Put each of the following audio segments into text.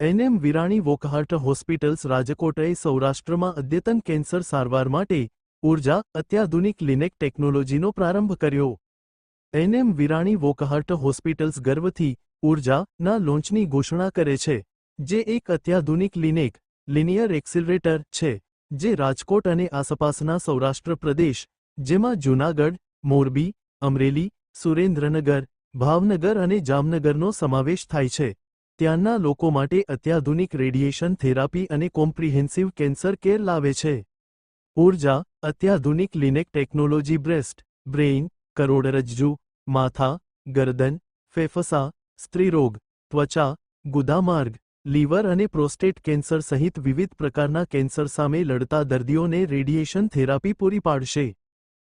NM Virani વોકહાર્ટ hospitals રાજકોટએ સૌરાષ્ટ્રમાં અદ્યતન કેન્સર સારવાર માટે ઊર્જા, અત્યાધુનિક લિનેક ટેકનોલોજીનો પ્રારંભ કર્યો. એનએમ વિરાણી વોકહાર્ટ હોસ્પિટલ્સ ગર્વથી ઉર્જાના લોન્ચની ઘોષણા કરે છે, જે એક અત્યાધુનિક લિનેક લિનિયર એક્સિલરેટર છે, જે રાજકોટ અને આસપાસના સૌરાષ્ટ્ર પ્રદેશ, જેમાં જૂનાગઢ, મોરબી, અમરેલી, સુરેન્દ્રનગર, ભાવનગર અને જામનગરનો સમાવેશ થાય છે. ત્યાંના લોકો માટે અત્યાધુનિક રેડિયેશન થેરાપી અને કોમ્પ્રિહેન્સિવ કેન્સર કેર લાવે છે. ઊર્જા, અત્યાધુનિક લિનેક ટેકનોલોજી બ્રેસ્ટ, બ્રેઇન, કરોડરજ્જુ, માથા, ગરદન, ફેફસા, સ્ત્રીરોગ, ત્વચા, ગુદામાર્ગ, લીવર અને પ્રોસ્ટેટ કેન્સર સહિત વિવિધ પ્રકારના કેન્સર સામે લડતા દર્દીઓને રેડિયેશન થેરાપી પૂરી પાડશે.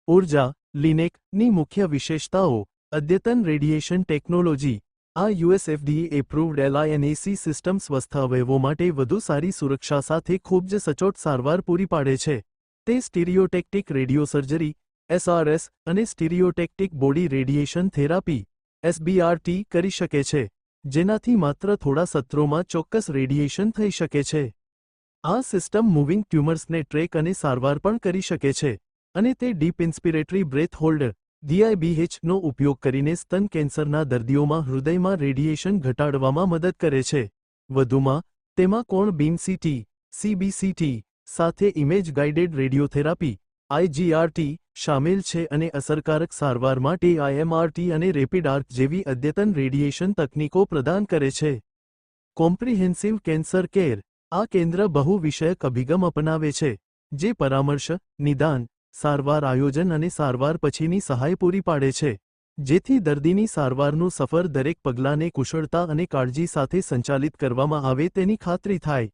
ઊર્જા, લિનેકની મુખ્ય વિશેષતાઓ, અદ્યતન રેડિયેશન ટેકનોલોજી આ યુએસએફડીએ એપ્રુવડ એલઆઈએનએસી સિસ્ટમ સ્વસ્થ અવયવો માટે વધુ સારી સુરક્ષા સાથે ખૂબ જ સચોટ સારવાર પૂરી પાડે છે. તે સ્ટીરિયોટેક્ટિક રેડિયોસર્જરી એસઆરએસ અને stereotactic body radiation therapy SBRT કરી શકે છે, જેનાથી માત્ર થોડા સત્રોમાં ચોક્કસ રેડિયેશન થઈ શકે છે. આ સિસ્ટમ મૂવિંગ ટ્યુમર્સને ટ્રેક અને સારવાર પણ કરી શકે છે, અને તે ડીપ ઇન્સ્પિરેટરી બ્રેથ હોલ્ડર ડીઆઈબીએચનો ઉપયોગ કરીને સ્તન કેન્સરના દર્દીઓમાં હૃદયમાં રેડિયેશન ઘટાડવામાં મદદ કરે છે. વધુમાં, તેમાં કોણ બીમસીટી સીબીસીટી સાથે ઇમેજ ગાઇડેડ રેડિયોથેરાપી આઈજીઆરટી શામેલ છે અને અસરકારક સારવાર માટે આઈએમઆરટી અને રેપિડ આર્ક જેવી અદ્યતન રેડિયેશન તકનીકો પ્રદાન કરે છે. કોમ્પ્રિહેન્સિવ કેન્સર કેર આ કેન્દ્ર બહુવિષયક અભિગમ અપનાવે છે, જે પરામર્શ, નિદાન સારવાર આયોજન અને સારવાર પછીની સહાય પૂરી પાડે છે, જેથી દર્દીની સારવારનું સફર દરેક પગલાંને કુશળતા અને કાળજી સાથે સંચાલિત કરવામાં આવે તેની ખાતરી થાય.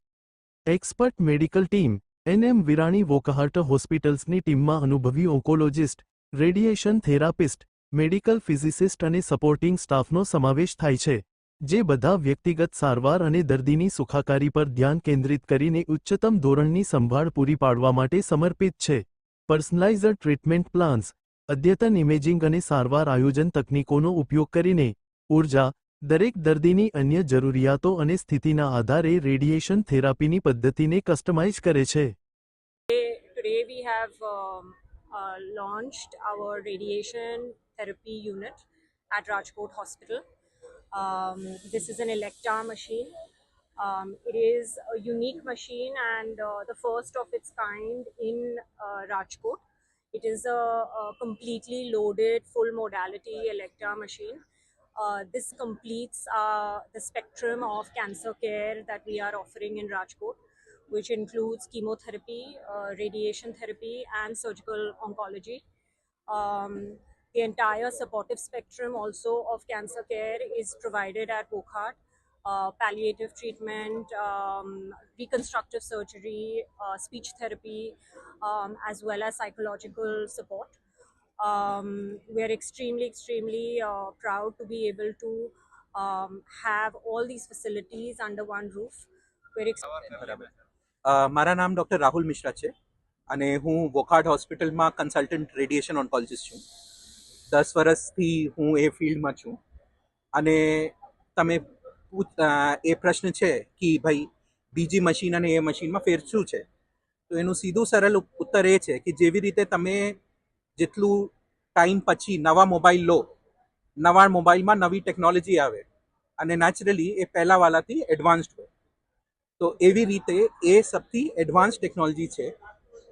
Expert medical team, NM Virani Wockhardt હોસ્પિટલ્સની ટીમમાં અનુભવી oncologist, radiation therapist, medical physicist અને સપોર્ટિંગ સ્ટાફનો સમાવેશ થાય છે, જે બધા વ્યક્તિગત સારવાર અને દર્દીની સુખાકારી પર ધ્યાન કેન્દ્રિત કરીને ઉચ્ચતમ ધોરણની સંભાળ પૂરી પાડવા માટે સમર્પિત છે. પર્સનલાઇઝડ ટ્રીટમેન્ટ પ્લાન્સ અદ્યતન ઇમેજિંગ અને સારવાર આયોજન તકનીકોનો ઉપયોગ કરીને ઊર્જા દરેક દર્દીની અન્ય જરૂરિયાતો અને સ્થિતિના આધારે રેડિયેશન થેરાપીની પદ્ધતિને કસ્ટમાઇઝ કરે છે Today we have um, uh, launched our radiation therapy unit at Rajkot Hospital. Um, this is an Electa machine. Um, it is a unique machine and uh, the first of its kind in uh, Rajkot. It is a, a completely loaded, full modality Electra machine. Uh, this completes uh, the spectrum of cancer care that we are offering in Rajkot, which includes chemotherapy, uh, radiation therapy, and surgical oncology. Um, the entire supportive spectrum also of cancer care is provided at Wokhart Uh, palliative treatment, um, reconstructive surgery, uh, speech therapy, um, as well as psychological support. Um, we are extremely, extremely uh, proud to be able to um, have all these facilities under one roof. We're ex- બરાબર અ, મારા નામ doctor Rahul Mishra છે અને હું વોખાર્ડ હોસ્પિટલમાં consultant radiation oncologist છું દસ વર્ષથી હું એ ફિલ્ડમાં છું અને તમે પૂછ- અ, એ પ્રશ્ન છે કે ભાઈ બીજી મશીન અને એ મશીનમાં ફેર શું છે? તો એનું સીધું સરળ ઉત્તર એ છે કે જેવી રીતે તમે જેટલું ટાઈમ પછી નવા મોબાઈલ લો, નવા મોબાઈલમાં નવી ટેકનોલોજી આવે અને નેચરલી એ પહેલાંવાળાથી એડવાન્સ્ડ હોય. તો એવી રીતે એ સૌથી એડવાન્સ ટેકનોલોજી છે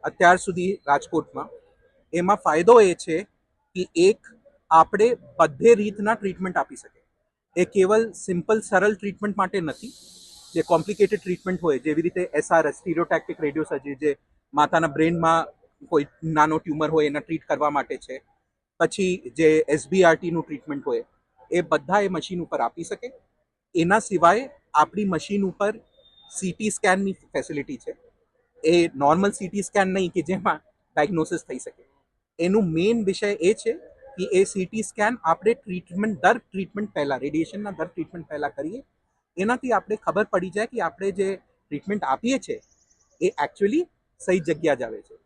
અત્યાર સુધી રાજકોટમાં. એમાં ફાયદો એ છે કે એક, આપણે બધે રીતના ટ્રીટમેન્ટ આપી શકે એ કેવલ સિમ્પલ, સરળ ટ્રીટમેન્ટ માટે નથી. જે કોમ્પ્લિકેટેડ ટ્રીટમેન્ટ હોય, જેવી રીતે એસઆરએસ સ્ટીરિયોટેક્ટિક રેડિયોસર્જરી, જે માથાના બ્રેનમાં કોઈ નાનો ટ્યુમર હોય, એને ટ્રીટ કરવા માટે છે. પછી જે એસબીઆરટીનું ટ્રીટમેન્ટ હોય, એ બધા એ મશીન ઉપર આપી શકે. એના સિવાય આપણી મશીન ઉપર સીટી સ્કેનની ફેસિલિટી છે. એ નોર્મલ સીટી સ્કેન નહીં કે જેમાં ડાયગ્નોસિસ થઈ શકે. એનું મેઇન વિષય એ છે કે એ સીટી સ્કેન આપણે ટ્રીટમેન્ટ દર ટ્રીટમેન્ટ પહેલાં રેડિયેશનના દર ટ્રીટમેન્ટ પહેલાં કરીએ. એનાથી આપણે ખબર પડી જાય કે આપણે જે ટ્રીટમેન્ટ આપીએ છીએ એ એકચ્યુઅલી સહી જગ્યા જ આવે છે.